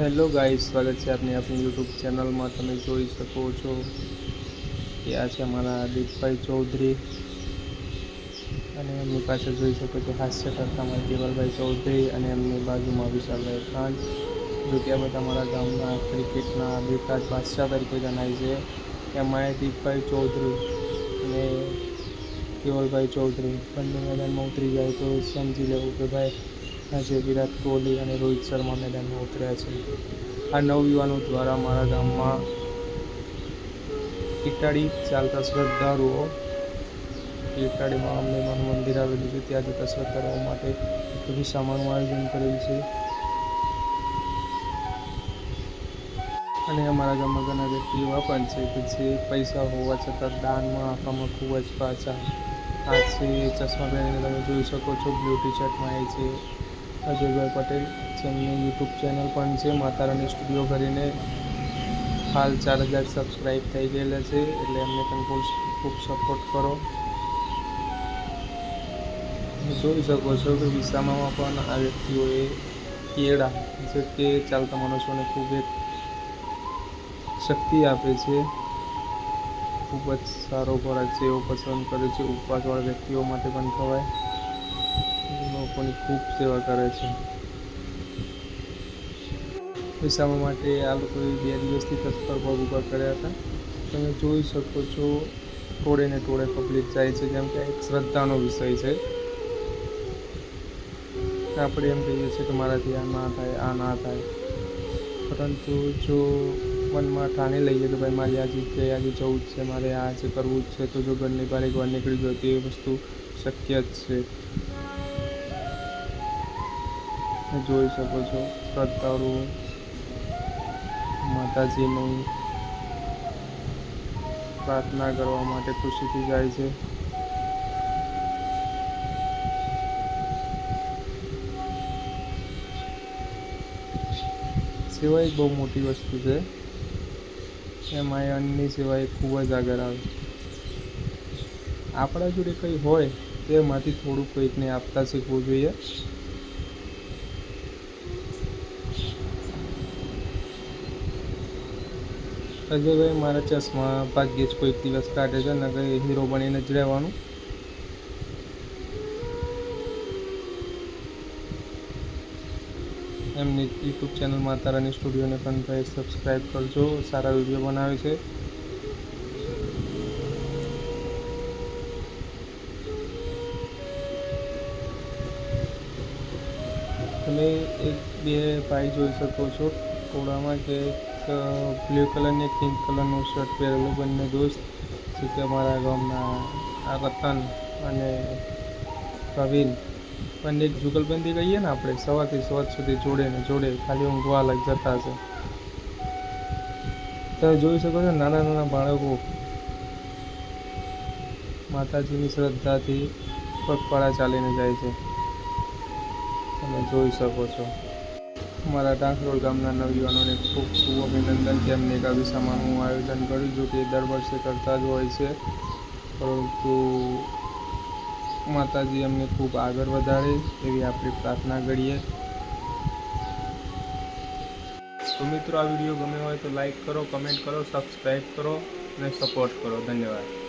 Hello guys, સ્વાગત છે આપની આપણી યુટ્યુબ ચેનલમાં. તમે જોઈ શકો છો કે આ છે અમારા દીપભાઈ ચૌધરી. અને એમની પાસે જોઈ શકો છો હાસ્ય કરતા અમારા કેવલભાઈ ચૌધરી અને એમની બાજુમાં વિશાલભાઈ ખાન, જો કે બધા મારા ગામના ક્રિકેટના બેતાજ બાદશાહ તરીકે જણાય છે. એમાં દીપભાઈ ચૌધરી અને કેવલભાઈ ચૌધરી બંને મેદાનમાં ઉતરી જાય તો સમજી લેવું કે ભાઈ આજે વિરાટ કોહલી અને રોહિત શર્મા મેદાનમાં ઉતર્યા છે. આ નવયુવાનો દ્વારા મારા ગામમાં ઇટાળી ચાલતા શ્રદ્ધાળુઓ ઇટાળીમાં અમને મન મંદિર આવેલું છે. ત્યાં જતા શ્રદ્ધાળુઓ માટે બધું સામાનનું આયોજન કરેલું છે. અને અમારા ગામમાં ઘણા વ્યક્તિ એવા પણ છે કે જે પૈસા હોવા છતાં દાનમાં આપવામાં ખૂબ જ પાછા આ છે. ચશ્મા પહેરીને તમે જોઈ શકો છો. બ્લુ ટી શર્ટમાં એ છે. અજયભાઈ પટેલ, જેમની યુટ્યુબ ચેનલ પણ છે માતારાની સ્ટુડિયો કરીને હાલ ચાર હજાર સબસ્ક્રાઈબ થઈ ગયેલા છે, એટલે એમને પણ ખૂબ ખૂબ સપોર્ટ કરો. જોઈ શકો છો કે વિસામામાં પણ આ વ્યક્તિઓએ કેળા, જે કે ચાલતા મનુષ્યોને ખૂબ એક શક્તિ આપે છે, ખૂબ જ સારો ખોરાક છે, એવો પસંદ કરે છે. ઉપવાસવાળા વ્યક્તિઓ માટે પણ ખવાય. લોકોની ખૂબ સેવા કરે છે. પૈસામાં માટે આ લોકોએ બે દિવસથી તત્પર પગ ઊભા કર્યા હતા. તમે જોઈ શકો છો, ટોળે ને ટોળે પબ્લિક જાય છે કેમ કે એક શ્રદ્ધાનો વિષય છે. આપણે એમ કહીએ છીએ કે મારાથી આ ના થાય, આ ના થાય. પરંતુ જો મનમાં ઠાણી લઈએ કે ભાઈ મારી આ જગ્યાએ આજે જવું જ છે, મારે આ જે કરવું જ છે, તો જો ઘરની બહાર એકવાર નીકળી ગયો તો એ વસ્તુ શક્ય જ છે. જોઈ શકો છો સત્તારું માતાજીની પ્રાર્થના કરવા માટે ખુશીથી જાય છે. સેવા એક બહુ મોટી વસ્તુ છે, એમાં અન્નની સેવા એ ખૂબ જ આગળ આવે આપણા જોડે કંઈ હોય તેમાંથી થોડું કોઈકને આપતા શીખવું જોઈએ. અજયભાઈ, મારા ચશ્મા ભાગ્યે જ કોઈક દિવસ કાઢે છે ને કંઈ હીરો બનીને જ રહેવાનું. એમની યુટ્યુબ ચેનલ માતારાની સ્ટુડિયોને પણ ભાઈ સબસ્ક્રાઈબ કરજો, સારા વીડિયો બનાવે છે. તમે એક બે ભાઈ જોઈ શકો છો. ટોળામાં કે બ્લુ કલરની એક પિંક કલરનું શર્ટ પહેરેલું બંને દોસ્ત. છે કે અમારા ગામના રતન અને પ્રવીણ. બંને એક જુગલબંધી કહીએ ને આપણે, સવારથી સવાર સુધી જોડે ને જોડે, ખાલી ઊંઘવા અલગ જતા છે તમે જોઈ શકો છો નાના નાના બાળકો. માતાજીની શ્રદ્ધાથી પગપાળા ચાલીને જાય છે. તમે જોઈ શકો છો. અમારા ટાંકરોળ ગામના નવયુવાનોને ખૂબ ખૂબ અભિનંદન. તેમને એક અભિસામાનું આયોજન કર્યું જો કે દર વર્ષે કરતા જ હોય છે. પરંતુ માતાજી અમને ખૂબ આગળ વધારે એવી આપણી પ્રાર્થના કરીએ. તો મિત્રો, આ વીડિયો ગમ્યો હોય તો લાઈક કરો, કમેન્ટ કરો, સબસ્ક્રાઈબ કરો અને સપોર્ટ કરો. ધન્યવાદ.